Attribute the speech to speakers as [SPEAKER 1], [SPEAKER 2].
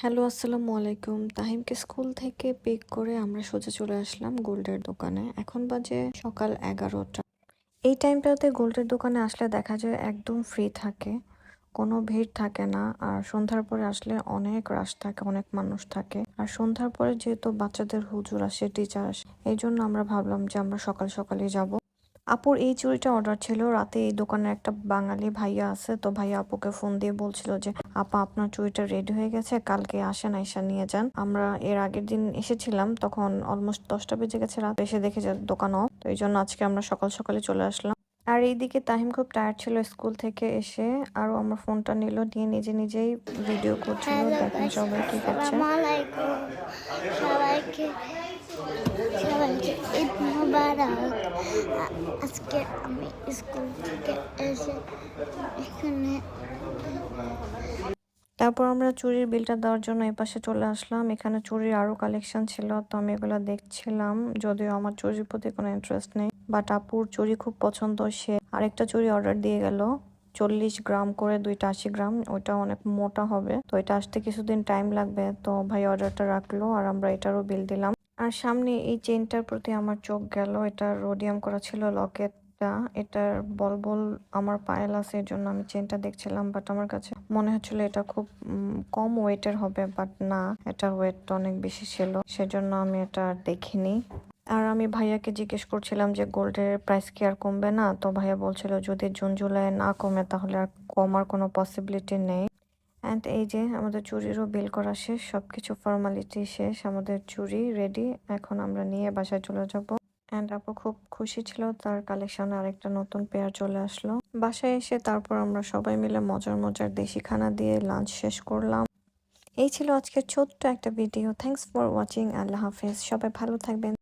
[SPEAKER 1] Hello, আসসালামু আলাইকুম। তাহিমকে school থেকে পিক করে আমরা সোজা চলে আসলাম গোল্ডের দোকানে। এখন বাজে সকাল এগারোটা। এই টাইমটাতে গোল্ডের দোকানে আসলে দেখা যায় একদম ফ্রি থাকে। কোনো ভিড় থাকে না। আর সন্ধ্যার পরে আসলে অনেক রাশ থাকে, অনেক মানুষ থাকে। আর সন্ধ্যার পরে যেহেতু বাচ্চাদের হুজুর আসে টিচার আসে, এই জন্য আমরা ভাবলাম যে আমরা সকাল সকালে যাব। আপুর এই চুড়িটা অর্ডার ছিল। রাতে এই দোকানে একটা বাঙালি ভাইয়া আছে তো ভাইয়া আপুকে ফোন দিয়ে বলছিল যে আপা আপনার চুড়িটা রেডি হয়ে গেছে কালকে আসেন আইসা নিয়ে যান। আমরা এর আগের দিন এসেছিলাম তখন অলমোস্ট দশটা বেজে গেছে রাত। এসে দেখে যে দোকান অফ তো এই জন্য আজকে আমরা সকাল সকালে চলে আসলাম। আর এইদিকে তাহিম খুব টায়ার্ড ছিল স্কুল থেকে এসে আরও আমার ফোনটা নিল নিয়ে নিজে নিজেই ভিডিও করছিল দেখেন সবাই কি করছে।
[SPEAKER 2] সবাইকে সবাইকে ঈদ মোবারক। আ- আজকে আমি স্কুল থেকে এসে এখানে
[SPEAKER 1] তারপর আমরা চুরির বিলটা দেওয়ার জন্য এই পাশে চলে আসলাম। এখানে চুরির আরও কালেকশন ছিল, তো আমি এগুলো দেখছিলাম। যদিও আমার চুরির প্রতি কোনো ইন্টারেস্ট নেই বাট আপুর চুরি খুব পছন্দ, সে আরেকটা চুরি অর্ডার দিয়ে গেল। চল্লিশ গ্রাম করে দুইটা আশি গ্রাম, ওইটা অনেক মোটা হবে। তো এটা আসতে কিছুদিন টাইম লাগবে, তো ভাই অর্ডারটা রাখল, আর আমরা এটারও বিল দিলাম। আর সামনে এই চেনটার প্রতি আমার চোখ গেল। এটা রোডিয়াম করা ছিল লকেটটা এটার বল বল আমার পায়েল আছে জন্য আমি চেনটা দেখছিলাম বাট আমার কাছে মনে হচ্ছিল এটা খুব কম ওয়েটের হবে বাট না এটার ওয়েট অনেক বেশি ছিল, সেজন্য আমি এটা দেখিনি। আর আমি ভাইয়াকে জিজ্ঞেস করছিলাম যে গোল্ডের প্রাইস কি আর কমবে না? তো ভাইয়া বলছিল, যদি জুন, জুলাই না কমে, তাহলে আর কমার কোনো পসিবিলিটি নেই। অ্যান্ড এই যে আমাদের চুরিরও বিল করা শেষ, সবকিছু ফর্মালিটি শেষ, আমাদের চুরি রেডি এখন আমরা নিয়ে বাসায় চলে যাব। অ্যান্ড আপু খুব খুশি ছিল, তার কালেকশনে আরেকটা নতুন পেয়ার চলে আসলো। বাসায় এসে তারপর আমরা সবাই মিলে মজার মজার দেশি খানা দিয়ে লাঞ্চ শেষ করলাম। এই ছিল আজকের ছোট্ট একটা ভিডিও থ্যাঙ্কস ফর ওয়াচিং আল্লাহ হাফেজ। সবাই ভালো থাকবেন।